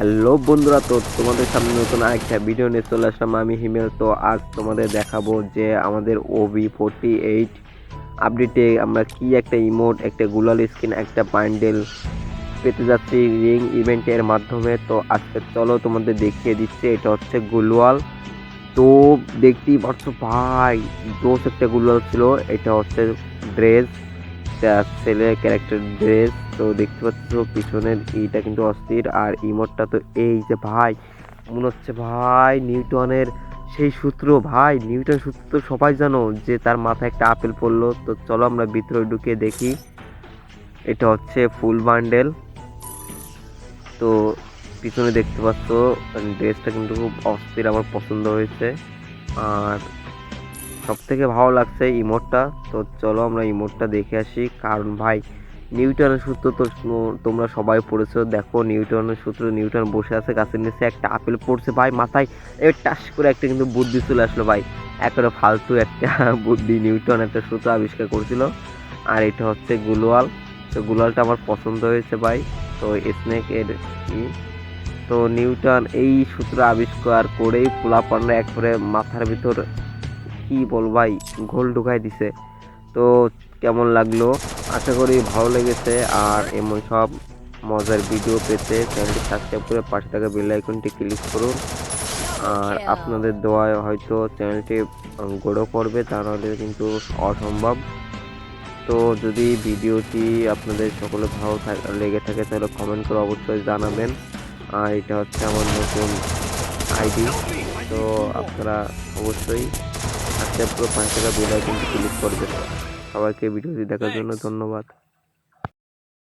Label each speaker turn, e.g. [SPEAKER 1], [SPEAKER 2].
[SPEAKER 1] Hello বন্ধুরা, তো তোমাদের সামনে নতুন আরেকটা ভিডিও নিয়ে চলে আসলাম। আমি হিমেল, তো আজ তোমাদের দেখাবো যে আমাদের ওবি ফোরটি এইট আপডেটে আমরা কি একটা ইমোট একটা গুলাল স্কিন একটা বান্ডেল পেতে যাচ্ছি রিং ইভেন্টের মাধ্যমে। তো আজকে চলো তোমাদের দেখিয়ে দিচ্ছি, এটা হচ্ছে গুলওয়াল তো দেখতেই পাচ্ছ ভাই দোষ একটা গুলওয়াল ছিল, এটা হচ্ছে ড্রেস ছেলে ক্যারেক্টার ড্রেস তো দেখতে পাচ্ছ পিছনের এইটা কিন্তু অস্থির আর ইমোটটা তো এই যে ভাই, মনে হচ্ছে ভাই নিউটনের সেই সূত্র, ভাই নিউটন সূত্র তো সবাই জানো যে তার মাথায় একটা আপেল পড়ল, তো চলো আমরা ভিতরে ঢুকে দেখি। এটা হচ্ছে ফুল বান্ডেল। তো পিছনে দেখতে পাচ্ছ ড্রেসটা কিন্তু খুব অস্থির, আমার পছন্দ হয়েছে। আর সব থেকে ভালো লাগছে ইমোটটা তো চলো আমরা ইমোটটা দেখে আসি। কারণ ভাই, নিউটনের সূত্র তো তোমরা সবাই পড়েছো। দেখো নিউটনের সূত্র, নিউটন বসে আছে গাছের নিচে, একটা আপেল পড়ছে ভাই মাথায়। এবার টাস করে একটা কিন্তু বুদ্ধি চলে আসলো ভাই। একেবারে ফালতু একটা বুদ্ধি নিউটন একটা সূত্র আবিষ্কার করেছিল। আর এটা হচ্ছে গুলোয়াল। তো গুলোয়ালটা আমার পছন্দ হয়েছে ভাই। তো স্নেক এর তো নিউটন এই সূত্র আবিষ্কার করেই পোলাপানরা একবারে মাথার ভিতর কি বল ভাই ঘোল ঢুকাই দিছে। তো কেমন লাগল? আশা করি ভালো লেগেছে। আর এমন সব মজার ভিডিও পেতে চ্যানেলটি সাবস্ক্রাইব করে পাশে থাকা বেল আইকনটি ক্লিক করুন। আর আপনাদের দোয়ায় হয়তো চ্যানেলটি গড়ে পড়বে তা নাহলে কিন্তু অসম্ভব। তো যদি ভিডিওটি আপনাদের সকলে ভালো থাক- লেগে থাকে তাহলে কমেন্ট করে অবশ্যই জানাবেন। আর এটা হচ্ছে আমার নতুন আইডি তো আপনারা অবশ্যই সাবস্ক্রাইব করে পাঁচ টাকা বেল আইকনটি ক্লিক করবেন সবাইকে ভিডিওটি দেখার জন্য ধন্যবাদ।